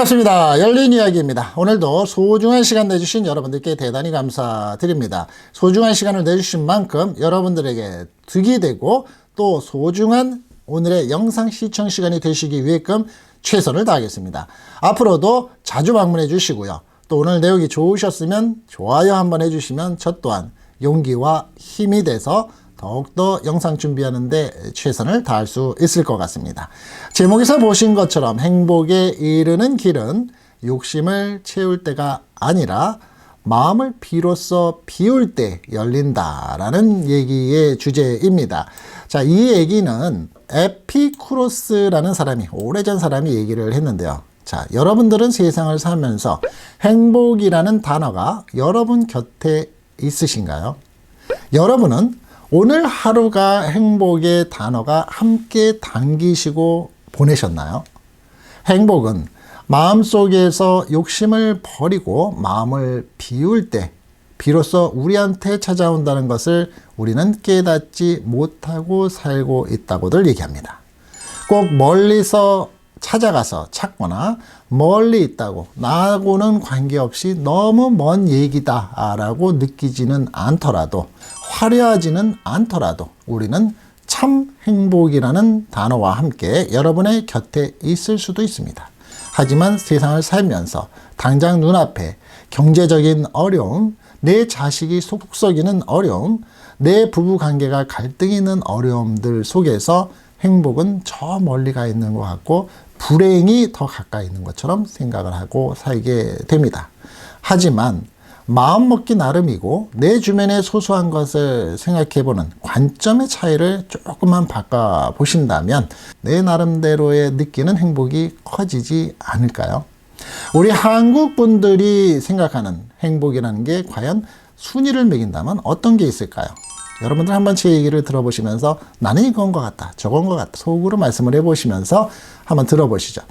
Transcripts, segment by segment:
반갑습니다. 열린 이야기입니다. 오늘도 소중한 시간 내주신 여러분들께 대단히 감사드립니다. 소중한 시간을 내주신 만큼 여러분들에게 득이 되고 또 소중한 오늘의 영상 시청 시간이 되시기 위해끔 최선을 다하겠습니다. 앞으로도 자주 방문해 주시고요. 또 오늘 내용이 좋으셨으면 좋아요 한번 해주시면 저 또한 용기와 힘이 돼서 더욱더 영상 준비하는데 최선을 다할 수 있을 것 같습니다. 제목에서 보신 것처럼 행복에 이르는 길은 욕심을 채울 때가 아니라 마음을 비로소 비울 때 열린다라는 얘기의 주제입니다. 자, 이 얘기는 에피쿠로스라는 사람이 오래전 사람이 얘기를 했는데요. 자, 여러분들은 세상을 살면서 행복이라는 단어가 여러분 곁에 있으신가요? 여러분은 오늘 하루가 행복의 단어가 함께 당기시고 보내셨나요? 행복은 마음속에서 욕심을 버리고 마음을 비울 때 비로소 우리한테 찾아온다는 것을 우리는 깨닫지 못하고 살고 있다고들 얘기합니다. 꼭 멀리서 찾아가서 찾거나 멀리 있다고 나하고는 관계없이 너무 먼 얘기다 라고 느끼지는 않더라도 화려하지는 않더라도 우리는 참 행복이라는 단어와 함께 여러분의 곁에 있을 수도 있습니다. 하지만 세상을 살면서 당장 눈앞에 경제적인 어려움, 내 자식이 속썩이는 어려움, 내 부부 관계가 갈등이 있는 어려움들 속에서 행복은 저 멀리 가 있는 것 같고 불행이 더 가까이 있는 것처럼 생각을 하고 살게 됩니다. 하지만 마음 먹기 나름이고 내 주변의 소소한 것을 생각해 보는 관점의 차이를 조금만 바꿔 보신다면 내 나름대로의 느끼는 행복이 커지지 않을까요? 우리 한국 분들이 생각하는 행복이라는 게 과연 순위를 매긴다면 어떤 게 있을까요? 여러분들 한번 제 얘기를 들어보시면서 나는 이건 것 같다, 저건 것 같다, 속으로 말씀을 해보시면서 한번 들어보시죠.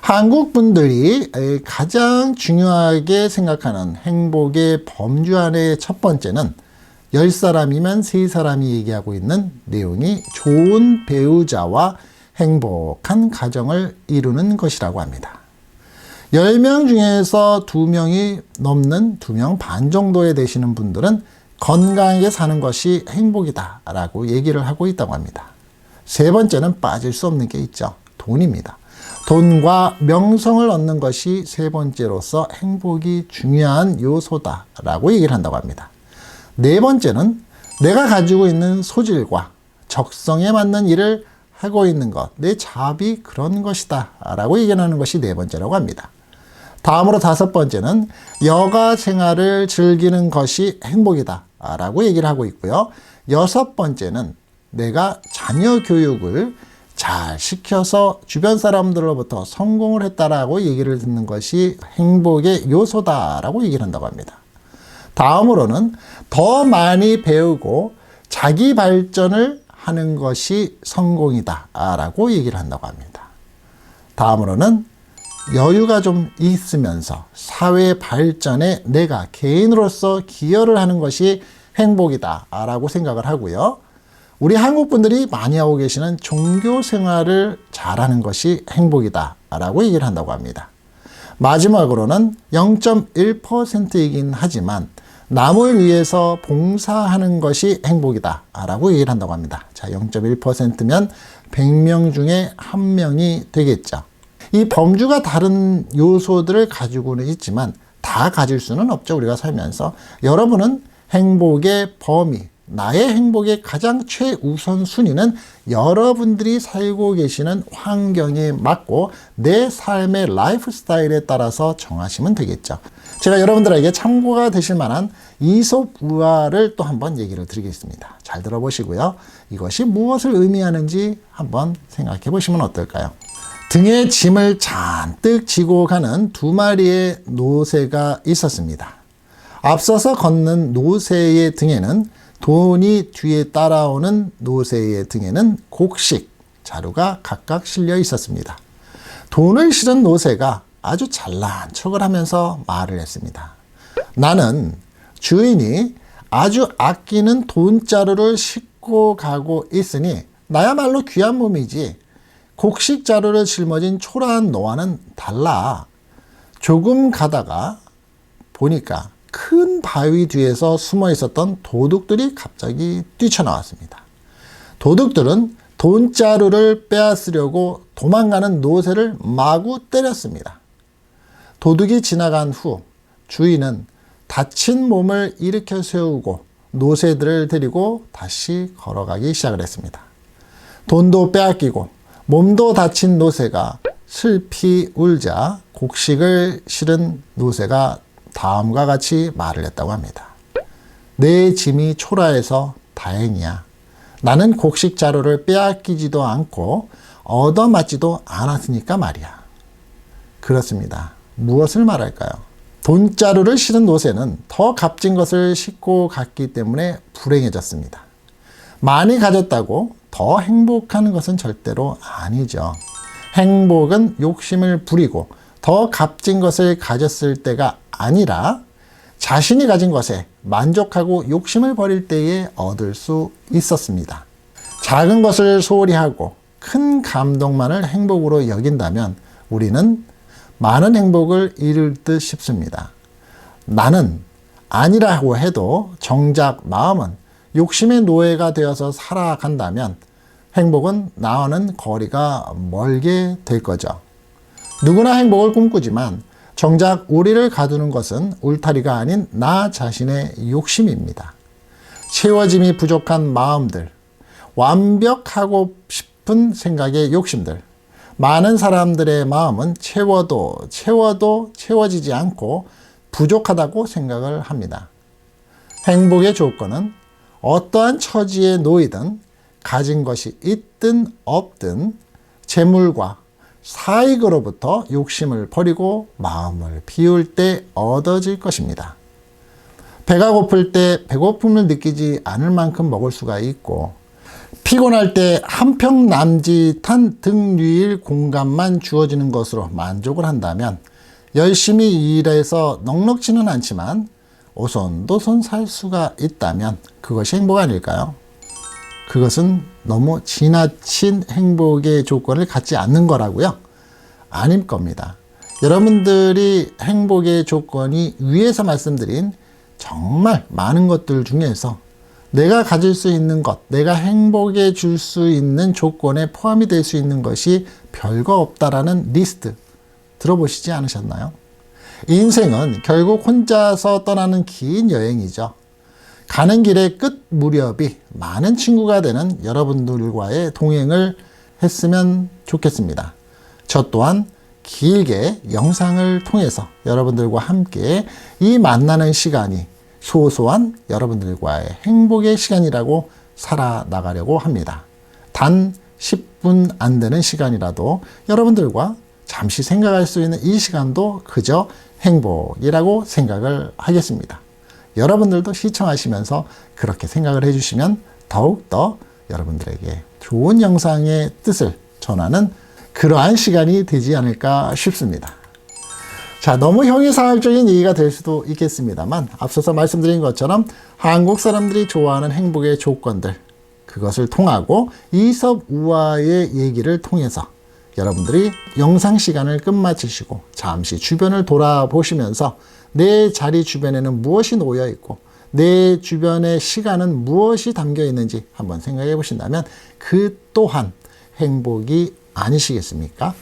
한국 분들이 가장 중요하게 생각하는 행복의 범주 안의 첫 번째는 열 사람이면 세 사람이 얘기하고 있는 내용이 좋은 배우자와 행복한 가정을 이루는 것이라고 합니다. 10명 중에서 2명이 넘는 2명 반 정도에 되시는 분들은 건강하게 사는 것이 행복이다 라고 얘기를 하고 있다고 합니다. 세 번째는 빠질 수 없는 게 있죠. 돈입니다. 돈과 명성을 얻는 것이 세 번째로서 행복이 중요한 요소다 라고 얘기를 한다고 합니다. 네 번째는 내가 가지고 있는 소질과 적성에 맞는 일을 하고 있는 것, 내 잡이 그런 것이다 라고 얘기하는 것이 네 번째라고 합니다. 다음으로 다섯 번째는 여가 생활을 즐기는 것이 행복이다 라고 얘기를 하고 있고요. 여섯 번째는 내가 자녀 교육을 잘 시켜서 주변 사람들로부터 성공을 했다라고 얘기를 듣는 것이 행복의 요소다라고 얘기를 한다고 합니다. 다음으로는 더 많이 배우고 자기 발전을 하는 것이 성공이다라고 얘기를 한다고 합니다. 다음으로는 여유가 좀 있으면서 사회 발전에 내가 개인으로서 기여를 하는 것이 행복이다 라고 생각을 하고요. 우리 한국 분들이 많이 하고 계시는 종교 생활을 잘하는 것이 행복이다 라고 얘기를 한다고 합니다. 마지막으로는 0.1%이긴 하지만 남을 위해서 봉사하는 것이 행복이다 라고 얘기를 한다고 합니다. 자, 0.1%면 100명 중에 1명이 되겠죠. 이 범주가 다른 요소들을 가지고는 있지만 다 가질 수는 없죠. 우리가 살면서. 여러분은 행복의 범위, 나의 행복의 가장 최우선 순위는 여러분들이 살고 계시는 환경에 맞고 내 삶의 라이프 스타일에 따라서 정하시면 되겠죠. 제가 여러분들에게 참고가 되실 만한 이솝 우화를 또 한번 얘기를 드리겠습니다. 잘 들어보시고요. 이것이 무엇을 의미하는지 한번 생각해 보시면 어떨까요? 등에 짐을 잔뜩 지고 가는 두 마리의 노새가 있었습니다. 앞서서 걷는 노새의 등에는 돈이 뒤에 따라오는 노새의 등에는 곡식, 자루가 각각 실려 있었습니다. 돈을 실은 노새가 아주 잘난 척을 하면서 말을 했습니다. 나는 주인이 아주 아끼는 돈자루를 싣고 가고 있으니 나야말로 귀한 몸이지 곡식 자루를 짊어진 초라한 너와는 달라. 조금 가다가 보니까 큰 바위 뒤에서 숨어 있었던 도둑들이 갑자기 뛰쳐나왔습니다. 도둑들은 돈자루를 빼앗으려고 도망가는 노새를 마구 때렸습니다. 도둑이 지나간 후 주인은 다친 몸을 일으켜 세우고 노새들을 데리고 다시 걸어가기 시작을 했습니다. 돈도 빼앗기고 몸도 다친 노새가 슬피 울자 곡식을 실은 노새가 다음과 같이 말을 했다고 합니다. 내 짐이 초라해서 다행이야. 나는 곡식 자루를 빼앗기지도 않고 얻어맞지도 않았으니까 말이야. 그렇습니다. 무엇을 말할까요? 돈자루를 실은 노새는 더 값진 것을 싣고 갔기 때문에 불행해졌습니다. 많이 가졌다고 더 행복한 것은 절대로 아니죠. 행복은 욕심을 부리고 더 값진 것을 가졌을 때가 아니라 자신이 가진 것에 만족하고 욕심을 버릴 때에 얻을 수 있었습니다. 작은 것을 소홀히 하고 큰 감동만을 행복으로 여긴다면 우리는 많은 행복을 이룰 듯 싶습니다. 나는 아니라고 해도 정작 마음은 욕심의 노예가 되어서 살아간다면 행복은 나와는 거리가 멀게 될 거죠. 누구나 행복을 꿈꾸지만 정작 우리를 가두는 것은 울타리가 아닌 나 자신의 욕심입니다. 채워짐이 부족한 마음들, 완벽하고 싶은 생각의 욕심들, 많은 사람들의 마음은 채워도 채워도 채워지지 않고 부족하다고 생각을 합니다. 행복의 조건은 어떠한 처지에 놓이든 가진 것이 있든 없든 재물과 사익으로부터 욕심을 버리고 마음을 비울 때 얻어질 것입니다. 배가 고플 때 배고픔을 느끼지 않을 만큼 먹을 수가 있고 피곤할 때 한평 남짓한 등유일 공간만 주어지는 것으로 만족을 한다면 열심히 일해서 넉넉지는 않지만 오손도손 살 수가 있다면 그것이 행복 아닐까요? 그것은 너무 지나친 행복의 조건을 갖지 않는 거라고요? 아닐 겁니다. 여러분들이 행복의 조건이 위에서 말씀드린 정말 많은 것들 중에서 내가 가질 수 있는 것, 내가 행복해 줄 수 있는 조건에 포함이 될 수 있는 것이 별거 없다라는 리스트 들어보시지 않으셨나요? 인생은 결국 혼자서 떠나는 긴 여행이죠. 가는 길의 끝 무렵이 많은 친구가 되는 여러분들과의 동행을 했으면 좋겠습니다. 저 또한 길게 영상을 통해서 여러분들과 함께 이 만나는 시간이 소소한 여러분들과의 행복의 시간이라고 살아나가려고 합니다. 단 10분 안 되는 시간이라도 여러분들과 잠시 생각할 수 있는 이 시간도 그저 행복이라고 생각을 하겠습니다. 여러분들도 시청하시면서 그렇게 생각을 해주시면 더욱더 여러분들에게 좋은 영상의 뜻을 전하는 그러한 시간이 되지 않을까 싶습니다. 자, 너무 형이상학적인 얘기가 될 수도 있겠습니다만, 앞서서 말씀드린 것처럼 한국 사람들이 좋아하는 행복의 조건들, 그것을 통하고 이섭 우화의 얘기를 통해서 여러분들이 영상 시간을 끝마치시고 잠시 주변을 돌아보시면서 내 자리 주변에는 무엇이 놓여 있고 내 주변의 시간은 무엇이 담겨 있는지 한번 생각해 보신다면 그 또한 행복이 아니시겠습니까?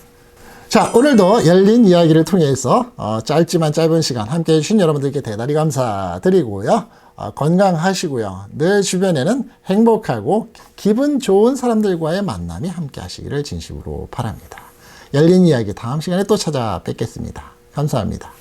자, 오늘도 열린 이야기를 통해서 어, 짧지만 짧은 시간 함께 해주신 여러분들께 대단히 감사드리고요. 어, 건강하시고요. 내 주변에는 행복하고 기분 좋은 사람들과의 만남이 함께 하시기를 진심으로 바랍니다. 열린 이야기 다음 시간에 또 찾아뵙겠습니다. 감사합니다.